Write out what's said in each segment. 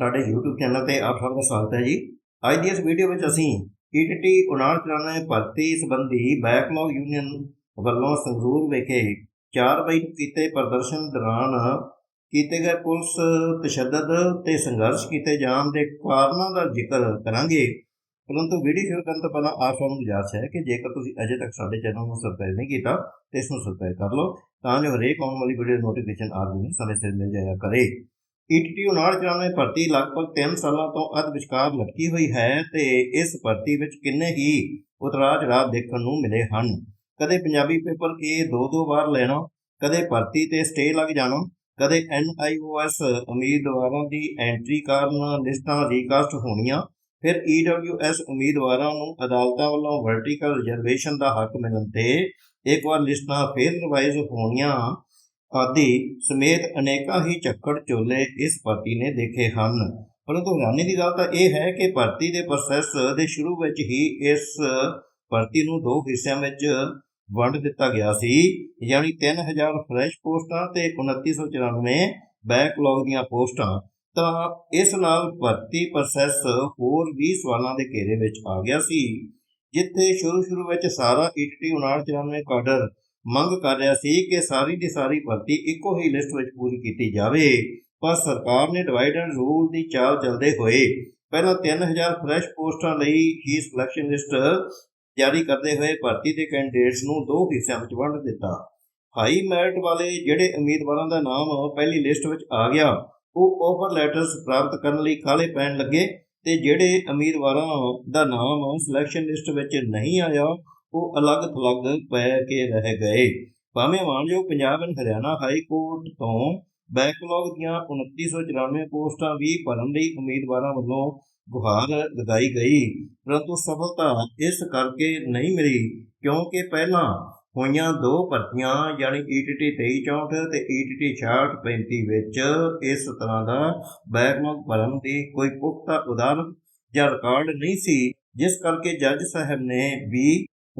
ਸਾਡੇ YouTube channel ਤੇ ਆਪ ਸਭ ਦਾ ਸਵਾਗਤ ਹੈ ਜੀ। ਅੱਜ ਦੀ ਇਸ ਵੀਡੀਓ ਵਿੱਚ ਅਸੀਂ ਈਟੀਟੀ 5994 ਭਰਤੀ ਸੰਬੰਧੀ ਬੈਕਲੌਗ ਯੂਨੀਅਨ ਵੱਲੋਂ ਸੰਗਰੂਰ ਵਿਖੇ 4 ਮਈ ਨੂੰ ਕੀਤੇ ਪ੍ਰਦਰਸ਼ਨ ਦੌਰਾਨ ਕੀਤੇ ਗਏ ਪੁਲਿਸ ਤਸ਼ੱਦਦ ਤੇ ਸੰਘਰਸ਼ ਕੀਤੇ ਜਾਣ ਦੇ ਕਾਰਨਾਂ ਦਾ ਜ਼ਿਕਰ ਕਰਾਂਗੇ। ਪਰੰਤੂ ਵੀਡੀਓ ਸ਼ੁਰੂ ਕਰਨ ਤੋਂ ਪਹਿਲਾਂ ਆਪ ਸਭ ਨੂੰ ਗੁਜ਼ਾਰਿਸ਼ ਹੈ ਕਿ ਜੇਕਰ ਤੁਸੀਂ ਅਜੇ ਤੱਕ ਸਾਡੇ ਚੈਨਲ ਨੂੰ ਸਬਸਕ੍ਰਾਈਬ ਨਹੀਂ ਕੀਤਾ, ਤੇ ਇਸ ਨੂੰ ਸਬਸਕ੍ਰਾਈਬ ਕਰ ਲਓ, ਤਾਂ ਜੋ ਹਰੇਕ ਆਉਣ ਵਾਲੀ ਵੀਡੀਓ ਨੋਟੀਫਿਕੇਸ਼ਨ ਆਪ ਨੂੰ ਸਮੇਂ ਸਿਰ ਮਿਲ ਜਾਇਆ ਕਰੇ। ਈਟੀਟੀ 5994 ਭਰਤੀ ਲਗਭਗ 3 ਸਾਲਾਂ ਤੋਂ ਅੱਧ ਵਿਚਕਾਰ ਲਟਕੀ ਹੋਈ ਹੈ ਤੇ ਇਸ ਭਰਤੀ ਵਿੱਚ ਕਿੰਨੇ ਹੀ ਉਤਰਾਅ ਚੜਾਅ ਦੇਖਣ ਨੂੰ ਮਿਲੇ ਹਨ? ਕਦੇ ਪੰਜਾਬੀ ਪੇਪਰ A ਦੋ ਦੋ ਵਾਰ ਲੈਣਾ, ਕਦੇ ਭਰਤੀ ਤੇ ਸਟੇ ਲੱਗ ਜਾਣਾ, ਕਦੇ NIOS ਉਮੀਦਵਾਰਾਂ ਦੀ ਐਂਟਰੀ ਕਾਰਨ ਲਿਸਟਾਂ ਰੀਕਾਸਟ ਹੋਣੀਆਂ, ਫਿਰ EWS ਉਮੀਦਵਾਰਾਂ ਨੂੰ ਅਦਾਲਤਾਂ ਵੱਲੋਂ ਵਰਟੀਕਲ ਰਿਜ਼ਰਵੇਸ਼ਨ ਦਾ ਹੱਕ ਮਿਲਣ ਤੇ ਇੱਕ ਵਾਰ ਲਿਸਟਾਂ ਫੇਰ ਰਿਵਾਈਜ਼ ਹੋਣੀਆਂ। ਆਦਿ ਸਮੇਤ ਅਨੇਕਾਂ ਹੀ ਚੱਕੜ ਚੋਲੇ ਇਸ ਭਰਤੀ ਨੇ ਦੇਖੇ ਹਨ। ਪਰੰਤੂ ਹੈਰਾਨੀ ਦੀ ਗੱਲ ਤਾਂ ਇਹ ਹੈ ਕਿ ਭਰਤੀ ਦੇ ਪ੍ਰੋਸੈਸ ਦੇ ਸ਼ੁਰੂ ਵਿੱਚ ਹੀ ਇਸ ਭਰਤੀ ਨੂੰ ਦੋ ਹਿੱਸਿਆਂ ਵਿੱਚ ਵੰਡ ਦਿੱਤਾ ਗਿਆ ਸੀ, ਯਾਨੀ 3000 ਫਰੈਸ਼ ਪੋਸਟਾਂ ਤੇ 2994 ਬੈਕਲੌਗ ਦੀਆਂ ਪੋਸਟਾਂ। ਤਾਂ ਇਸ ਨਾਲ ਭਰਤੀ ਪ੍ਰੋਸੈਸ ਹੋਰ 20 ਸਵਾਲਾਂ ਦੇ ਘੇਰੇ ਵਿੱਚ ਆ ਗਿਆ ਸੀ, ਜਿੱਥੇ ਸ਼ੁਰੂ ਸ਼ੁਰੂ ਵਿੱਚ ਸਾਰਾ ਈਟੀਟੀ 5994 ਕਾਡਰ ਮੰਗ ਕਰ ਰਿਹਾ ਸੀ ਕਿ ਸਾਰੀ ਦੀ ਸਾਰੀ ਭਰਤੀ ਇੱਕੋ ਹੀ ਲਿਸਟ ਵਿੱਚ ਪੂਰੀ ਕੀਤੀ ਜਾਵੇ। ਪਰ ਸਰਕਾਰ ਨੇ ਡਿਵਾਈਡ ਐਂਡ ਰੂਲ ਦੀ ਚਾਲ ਚੱਲਦੇ ਹੋਏ ਪਹਿਲਾਂ 3000 ਫਰੈਸ਼ ਪੋਸਟਾਂ ਲਈ ਹੀ ਸਿਲੈਕਸ਼ਨ ਲਿਸਟ ਜਾਰੀ ਕਰਦੇ ਹੋਏ ਭਰਤੀ ਦੇ ਕੈਂਡੀਡੇਟਸ ਨੂੰ ਦੋ ਹਿੱਸਿਆਂ ਵਿੱਚ ਵੰਡ ਦਿੱਤਾ। ਹਾਈ ਮੈਰਿਟ ਵਾਲੇ ਜਿਹੜੇ ਉਮੀਦਵਾਰਾਂ ਦਾ ਨਾਮ ਪਹਿਲੀ ਲਿਸਟ ਵਿੱਚ ਆ ਗਿਆ, ਉਹ ਆਫਰ ਲੈਟਰਸ ਪ੍ਰਾਪਤ ਕਰਨ ਲਈ ਕਾਲੇ ਪੈਣ ਲੱਗੇ ਤੇ ਜਿਹੜੇ ਉਮੀਦਵਾਰਾਂ ਦਾ ਨਾਮ ਸਿਲੈਕਸ਼ਨ ਲਿਸਟ ਵਿੱਚ ਨਹੀਂ ਆਇਆ ਉਹ ਅਲੱਗ ਥਲੱਗ ਪੈ ਕੇ ਰਹਿ ਗਏ। ਭਾਵੇਂ ਮਾਨਯੋਗ Punjab and Haryana high court ਤੋਂ ਬੈਕਲੌਗ ਦੀਆਂ 2994 ਪੋਸਟਾਂ ਵੀ ਭਰਨ ਲਈ ਉਮੀਦਵਾਰਾਂ ਵੱਲੋਂ ਗੁਹਾਰ ਲਗਾਈ ਗਈ। ਪਰੰਤੂ ਸਫਲਤਾ ਇਸ ਕਰਕੇ ਨਹੀਂ ਮਿਲੀ ਕਿਉਂਕਿ ਪਹਿਲਾਂ ਹੋਈਆਂ ਦੋ ਭਰਤੀਆਂ, ਯਾਨੀ E ETT 2364 ਤੇ E ETT 6635 ਵਿੱਚ ਇਸ ਤਰ੍ਹਾਂ ਦਾ ਬੈਕਲੌਗ ਭਰਨ ਦੀ ਕੋਈ ਪੁਖਤਾ ਉਦਾਹਰਨ ਜਾਂ ਰਿਕਾਰਡ ਨਹੀਂ ਸੀ, ਜਿਸ ਕਰਕੇ ਜੱਜ ਸਾਹਿਬ ਨੇ ਵੀ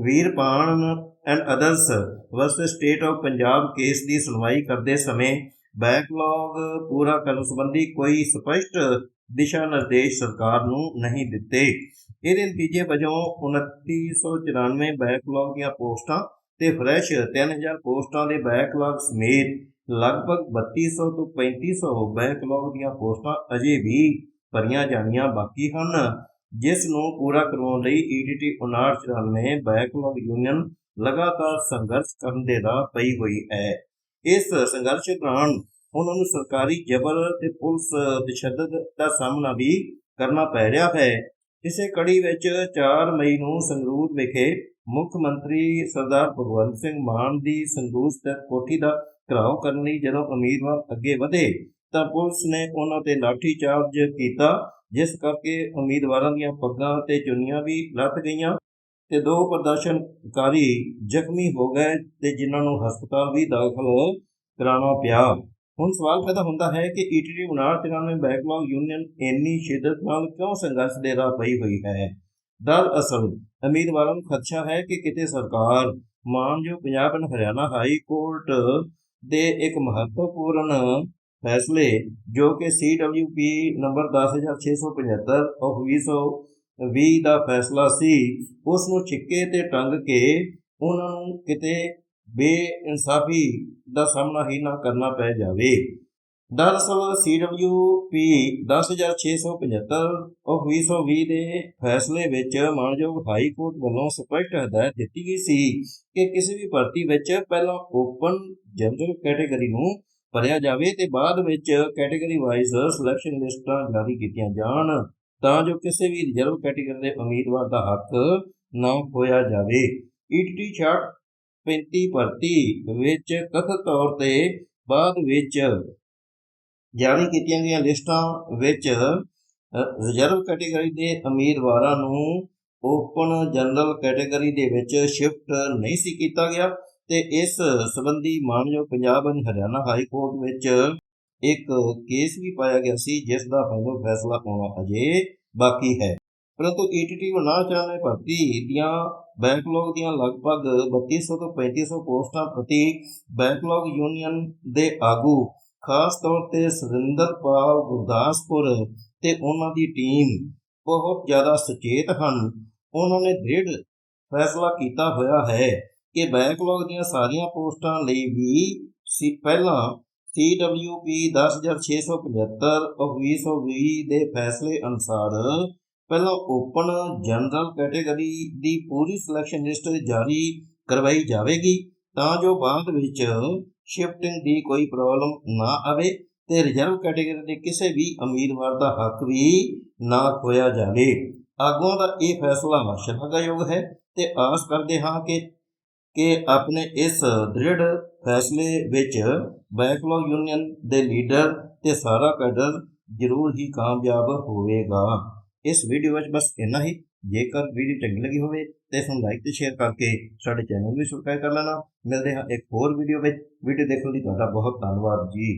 Veerpan and others versus state of Punjab case ਦੀ ਸੁਣਵਾਈ ਕਰਦੇ ਸਮੇਂ ਬੈਕਲੌਗ ਪੂਰਾ ਕਰਨ ਸੰਬੰਧੀ ਕੋਈ ਸਪਸ਼ਟ ਦਿਸ਼ਾ ਨਿਰਦੇਸ਼ ਸਰਕਾਰ ਨੂੰ ਨਹੀਂ ਦਿੱਤੇ। ਇਹਦੇ ਨਤੀਜੇ ਵਜੋਂ 2994 ਬੈਕਲੌਗ ਦੀਆਂ ਪੋਸਟਾਂ ਤੇ ਫਰੈਸ਼ 3000 ਪੋਸਟਾਂ ਦੇ ਬੈਕਲੌਗ ਸਮੇਤ ਲਗਭਗ 3200 ਤੋਂ 3500 ਬੈਕਲੌਗ ਦੀਆਂ ਪੋਸਟਾਂ ਅਜੇ ਵੀ ਭਰੀਆਂ ਜਾਣੀਆਂ ਬਾਕੀ ਹਨ। ਜਿਸ ਨੂੰ ਪੂਰਾ ਕਰਵਾਉਣ ਲਈ E ETT 5994 ਬੈਕਲੌਗ ਯੂਨੀਅਨ ਲਗਾਤਾਰ ਸੰਘਰਸ਼ ਕਰਨ ਦੇ ਰਾਹ ਪਈ ਹੋਈ ਹੈ। ਇਸ ਸੰਘਰਸ਼ ਦੌਰਾਨ ਉਹਨਾਂ ਨੂੰ ਸਰਕਾਰੀ ਜਬਰ ਤੇ ਪੁਲਿਸ ਤਸ਼ੱਦਦ ਦਾ ਸਾਹਮਣਾ ਵੀ ਕਰਨਾ ਪੈ ਰਿਹਾ ਹੈ। ਇਸੇ ਕੜੀ ਵਿੱਚ 4 ਮਈ ਨੂੰ ਸੰਗਰੂਰ ਵਿਖੇ ਮੁੱਖ ਮੰਤਰੀ ਸਰਦਾਰ ਭਗਵੰਤ ਸਿੰਘ ਮਾਨ ਦੀ ਸੰਗਰੂਰ ਸਥਿਤ ਕੋਠੀ ਦਾ ਘਰਾਓ ਕਰਨ ਲਈ ਜਦੋਂ ਉਮੀਦਵਾਰ ਅੱਗੇ ਵਧੇ ਤਾਂ ਪੁਲਿਸ ਨੇ ਉਹਨਾਂ ਤੇ ਲਾਠੀ ਚਾਰਜ ਕੀਤਾ ਜਿਸ ਕਰਕੇ ਉਮੀਦਵਾਰਾਂ ਦੀਆਂ ਪੱਗਾਂ ਤੇ ਚੁੰਨੀਆਂ ਵੀ ਲੱਥ ਗਈਆਂ ਤੇ ਦੋ ਪ੍ਰਦਰਸ਼ਨਕਾਰੀ ਜ਼ਖਮੀ ਹੋ ਗਏ ਤੇ ਜਿਨ੍ਹਾਂ ਨੂੰ ਹਸਪਤਾਲ ਵੀ ਦਾਖਲ ਕਰਾਉਣਾ ਪਿਆ। ਹੁਣ ਸਵਾਲ ਪੈਦਾ ਹੁੰਦਾ ਹੈ ਕਿ E ਈਟੀਟੀ 5994 ਬੈਕਲੌਗ ਯੂਨੀਅਨ ਇੰਨੀ ਸ਼ਿੱਦਤ ਨਾਲ ਕਿਉਂ ਸੰਘਰਸ਼ ਦੇ ਰਾਹ ਪਈ ਹੋਈ ਹੈ? ਦਰਅਸਲ, ਉਮੀਦਵਾਰਾਂ ਨੂੰ ਖਦਸ਼ਾ ਹੈ ਕਿ ਕਿਤੇ ਸਰਕਾਰ, ਮਾਨਯੋਗ Punjab and Haryana high court ਦੇ ਇੱਕ ਮਹੱਤਵਪੂਰਨ ਫੈਸਲੇ ਜੋ ਕਿ CWP ਨੰਬਰ 10675 ਆਫ 2020 ਦਾ ਫੈਸਲਾ ਸੀ, ਉਸ ਨੂੰ ਛਿੱਕੇ ਤੇ ਟੰਗ ਕੇ ਉਹਨਾਂ ਨੂੰ ਕਿਤੇ ਬੇਇਨਸਾਫੀ ਦਾ ਸਾਹਮਣਾ ਹੀ ਨਾ ਕਰਨਾ ਪੈ ਜਾਵੇ। ਦਰਅਸਲ CWP 10675 ਆਫ 2020 ਦੇ ਫੈਸਲੇ ਵਿੱਚ ਮਾਨਯੋਗ ਹਾਈ ਕੋਰਟ ਵੱਲੋਂ ਸਪਸ਼ਟ ਹਦਾਇਤ ਦਿੱਤੀ ਗਈ ਸੀ ਕਿ ਕਿਸੇ ਵੀ ਭਰਤੀ ਵਿੱਚ ਪਹਿਲਾਂ ਓਪਨ ਜਨਰਲ ਕੈਟਾਗਰੀ ਨੂੰ ਭਰਿਆ ਜਾਵੇ ਤੇ ਬਾਅਦ ਵਿੱਚ ਕੈਟਾਗਰੀ ਵਾਈਜ਼ ਸਿਲੈਕਸ਼ਨ ਲਿਸਟਾਂ ਜਾਰੀ ਕੀਤੀਆਂ ਜਾਣ, ਤਾਂ ਜੋ ਕਿਸੇ ਵੀ ਰਿਜ਼ਰਵ ਕੈਟਾਗਰੀ ਦੇ ਉਮੀਦਵਾਰ ਦਾ ਹੱਕ ਨਾ ਖੋਇਆ ਜਾਵੇ। ਈਟੀਟੀ 35 ਭਰਤੀ ਵਿੱਚ ਕਥਿਤ ਤੌਰ ਤੇ ਬਾਅਦ ਵਿੱਚ ਜਾਰੀ ਕੀਤੀਆਂ ਗਈਆਂ ਲਿਸਟਾਂ ਵਿੱਚ ਰਿਜ਼ਰਵ ਕੈਟਾਗਰੀ ਦੇ ਉਮੀਦਵਾਰਾਂ ਨੂੰ ਓਪਨ ਜਨਰਲ ਕੈਟਾਗਰੀ ਦੇ ਵਿੱਚ ਸ਼ਿਫਟ ਨਹੀਂ ਸੀ ਕੀਤਾ ਗਿਆ। ਤੇ ਇਸ ਸੰਬੰਧੀ ਮਾਨਯੋਗ ਪੰਜਾਬ ਅਤੇ ਹਰਿਆਣਾ ਹਾਈ ਕੋਰਟ ਵਿੱਚ ਇੱਕ ਕੇਸ ਵੀ ਪਾਇਆ ਗਿਆ ਸੀ, ਜਿਸ ਦਾ ਫਾਈਨਲ ਫੈਸਲਾ ਹੋਣਾ ਅਜੇ ਬਾਕੀ ਹੈ। ਪਰੰਤੂ E ਈਟੀਟੀ 5994 ਭਰਤੀ ਦੀਆਂ ਬੈਕਲੌਗ ਦੀਆਂ ਲਗਭਗ 3200 ਤੋਂ 3500 ਪੋਸਟਾਂ ਪ੍ਰਤੀ ਬੈਕਲੌਗ ਯੂਨੀਅਨ ਦੇ ਆਗੂ, ਖਾਸ ਤੌਰ ਤੇ ਸੁਰਿੰਦਰਪਾਲ ਗੁਰਦਾਸਪੁਰ ਤੇ ਉਹਨਾਂ ਦੀ ਟੀਮ ਬਹੁਤ ਜ਼ਿਆਦਾ ਸੁਚੇਤ ਹਨ। ਉਹਨਾਂ ਨੇ ਦ੍ਰਿੜ ਫੈਸਲਾ ਕੀਤਾ ਹੋਇਆ ਹੈ। ਕਿ ਬੈਕਲੌਗ ਦੀਆਂ ਸਾਰੀਆਂ ਪੋਸਟਾਂ ਲਈ ਵੀ ਸੀ ਪਹਿਲਾਂ CWP 10675 of 2020 ਦੇ ਫੈਸਲੇ ਅਨੁਸਾਰ ਪਹਿਲਾਂ ਓਪਨ ਜਨਰਲ ਕੈਟੇਗਰੀ ਦੀ ਪੂਰੀ ਸਿਲੈਕਸ਼ਨ ਲਿਸਟ ਜਾਰੀ ਕਰਵਾਈ ਜਾਵੇਗੀ, ਤਾਂ ਜੋ ਬਾਅਦ ਵਿੱਚ ਸ਼ਿਫਟਿੰਗ ਦੀ ਕੋਈ ਪ੍ਰੋਬਲਮ ਨਾ ਆਵੇ ਤੇ ਰਿਜ਼ਰਵ ਕੈਟੇਗਰੀ ਦੇ ਕਿਸੇ ਵੀ ਉਮੀਦਵਾਰ ਦਾ ਹੱਕ ਵੀ ਨਾ ਖੋਇਆ ਜਾਵੇ। ਆਗੂਆਂ ਦਾ ਇਹ ਫੈਸਲਾ ਸ਼ਲਾਘਾਯੋਗ ਹੈ ਤੇ ਆਸ ਕਰਦੇ ਹਾਂ ਕਿ ਕਿ ਆਪਣੇ ਇਸ ਦ੍ਰਿੜ ਫੈਸਲੇ ਵਿੱਚ ਬੈਕਲੌਗ ਯੂਨੀਅਨ ਦੇ ਲੀਡਰ ਤੇ ਸਾਰਾ ਕੈਡਰ ਜ਼ਰੂਰ ਹੀ ਕਾਮਯਾਬ ਹੋਵੇਗਾ। ਇਸ ਵੀਡੀਓ ਵਿੱਚ ਬਸ ਇੰਨਾ ਹੀ। ਜੇਕਰ ਵੀਡੀਓ ਚੰਗੀ ਲੱਗੀ ਹੋਵੇ ਤੇ ਇਸ ਨੂੰ ਲਾਈਕ ਤੇ ਸ਼ੇਅਰ ਕਰਕੇ ਸਾਡੇ ਚੈਨਲ ਨੂੰ ਵੀ ਸਬਸਕ੍ਰਾਈਬ ਕਰ ਲੈਣਾ। ਮਿਲਦੇ ਹਾਂ ਇੱਕ ਹੋਰ ਵੀਡੀਓ ਵਿੱਚ। ਵੀਡੀਓ ਦੇਖਣ ਲਈ ਤੁਹਾਡਾ ਬਹੁਤ ਧੰਨਵਾਦ ਜੀ।